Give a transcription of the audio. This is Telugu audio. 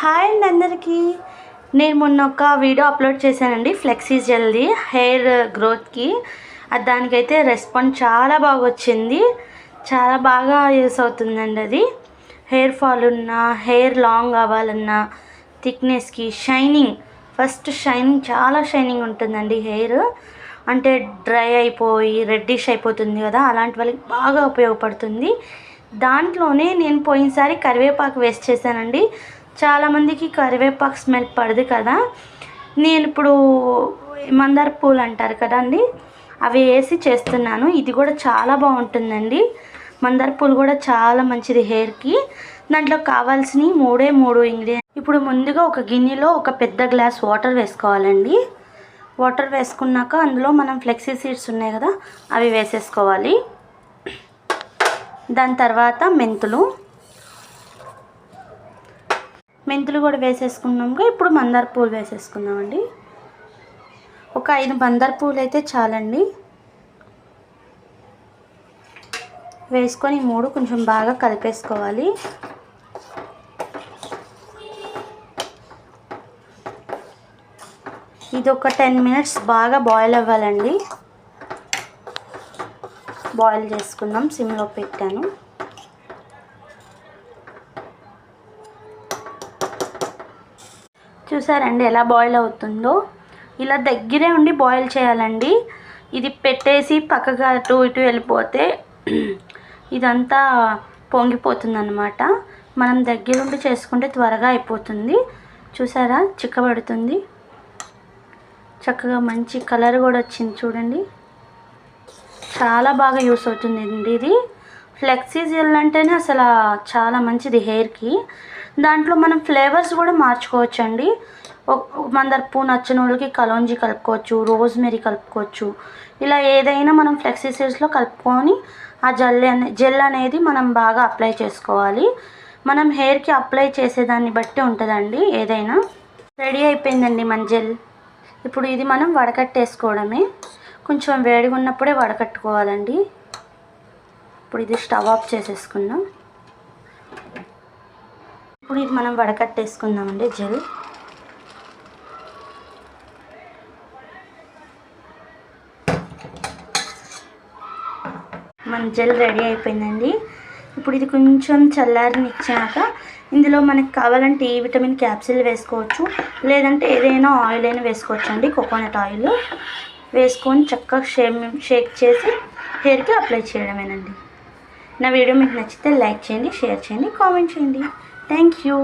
హాయ్ అండి అందరికీ. నేను మొన్న ఒక వీడియో అప్లోడ్ చేశానండి ఫ్లెక్సీ జెల్ది హెయిర్ గ్రోత్కి. అది దానికైతే రెస్పాన్స్ చాలా బాగా వచ్చింది చాలా బాగా యూస్ అవుతుందండి అది. హెయిర్ ఫాల్ ఉన్నా హెయిర్ లాంగ్ అవ్వాలన్నా థిక్నెస్కి షైనింగ్. ఫస్ట్ షైనింగ్ చాలా షైనింగ్ ఉంటుందండి హెయిర్. అంటే డ్రై అయిపోయి రెడ్డిష్ అయిపోతుంది కదా అలాంటి వాళ్ళకి బాగా ఉపయోగపడుతుంది. దాంట్లోనే నేను పోయినసారి కరివేపాకు వేస్ట్ చేశానండి. చాలామందికి కరివేపాకు స్మెల్ పడదు కదా. నేను ఇప్పుడు మందార పూలు అంటారు కదండి అవి వేసి చేస్తున్నాను. ఇది కూడా చాలా బాగుంటుందండి. మందార పూలు కూడా చాలా మంచిది హెయిర్కి. దాంట్లో కావాల్సినవి మూడే మూడు ఇంగ్రీడియంట్ ఇప్పుడు ముందుగా ఒక గిన్నెలో ఒక పెద్ద గ్లాస్ వాటర్ వేసుకోవాలండి. వాటర్ వేసుకున్నాక అందులో మనం ఫ్లెక్సీ సీడ్స్ ఉన్నాయి కదా అవి వేసేసుకోవాలి. దాని తర్వాత మెంతులు. మెంతులు కూడా వేసేసుకున్నాక ఇప్పుడు మందార పూలు వేసేసుకుందామండి. ఒక ఐదు మందార పూలు అయితే చాలండి. వేసుకొని మూడు కొంచెం బాగా కలిపేసుకోవాలి. ఇది ఒక టెన్ మినిట్స్ బాగా బాయిల్ అవ్వాలండి. బాయిల్ చేసుకుందాం సిమ్లో పెట్టాను. చూసారండి ఎలా బాయిల్ అవుతుందో? ఇలా దగ్గరే ఉండి బాయిల్ చేయాలండి. ఇది పెట్టేసి పక్కగా అటు ఇటు వెళ్ళిపోతే ఇదంతా పొంగిపోతుంది అనమాట మనం దగ్గరుండి చేసుకుంటే త్వరగా అయిపోతుంది. చూసారా? చిక్కబడుతుంది. చక్కగా మంచి కలర్ కూడా వచ్చింది చూడండి. చాలా బాగా యూస్ అవుతుంది అండి ఇది. ఫ్లెక్సీ జెల్ అంటేనే అసలు చాలా మంచిది హెయిర్కి. దాంట్లో మనం ఫ్లేవర్స్ కూడా మార్చుకోవచ్చు అండి మందర పూ నచ్చిన వాళ్ళకి కలోంజీ కలుపుకోవచ్చు రోజ్మెరీ కలుపుకోవచ్చు. ఇలా ఏదైనా మనం ఫ్లెక్సీ సీడ్స్లో కలుపుకొని ఆ జెల్ అనే జెల్ అనేది మనం బాగా అప్లై చేసుకోవాలి. మనం హెయిర్కి అప్లై చేసేదాన్ని బట్టి ఉంటుందండి ఏదైనా. రెడీ అయిపోయిందండి మన జెల్. ఇప్పుడు ఇది మనం వడకట్టేసుకోవడమే. కొంచెం వేడిగా ఉన్నప్పుడే వడకట్టుకోవాలండి. ఇప్పుడు ఇది స్టవ్ ఆఫ్ చేసేసుకుందాం. ఇప్పుడు ఇది మనం వడకట్టేసుకుందామండి జెల్. మన జెల్ రెడీ అయిపోయిందండి. ఇప్పుడు ఇది కొంచెం చల్లారనిచ్చాక ఇందులో మనకు కావాలంటే ఈ విటమిన్ క్యాప్సిల్ వేసుకోవచ్చు లేదంటే ఏదైనా ఆయిల్ అయినా వేసుకోవచ్చు అండి కోకోనట్ ఆయిల్. వేసుకొని చక్కగా షేక్ షేక్ చేసి హెయిర్కి అప్లై చేయడమేనండి. నా వీడియో మీకు నచ్చితే లైక్ చేయండి షేర్ చేయండి కామెంట్ చేయండి. Thank you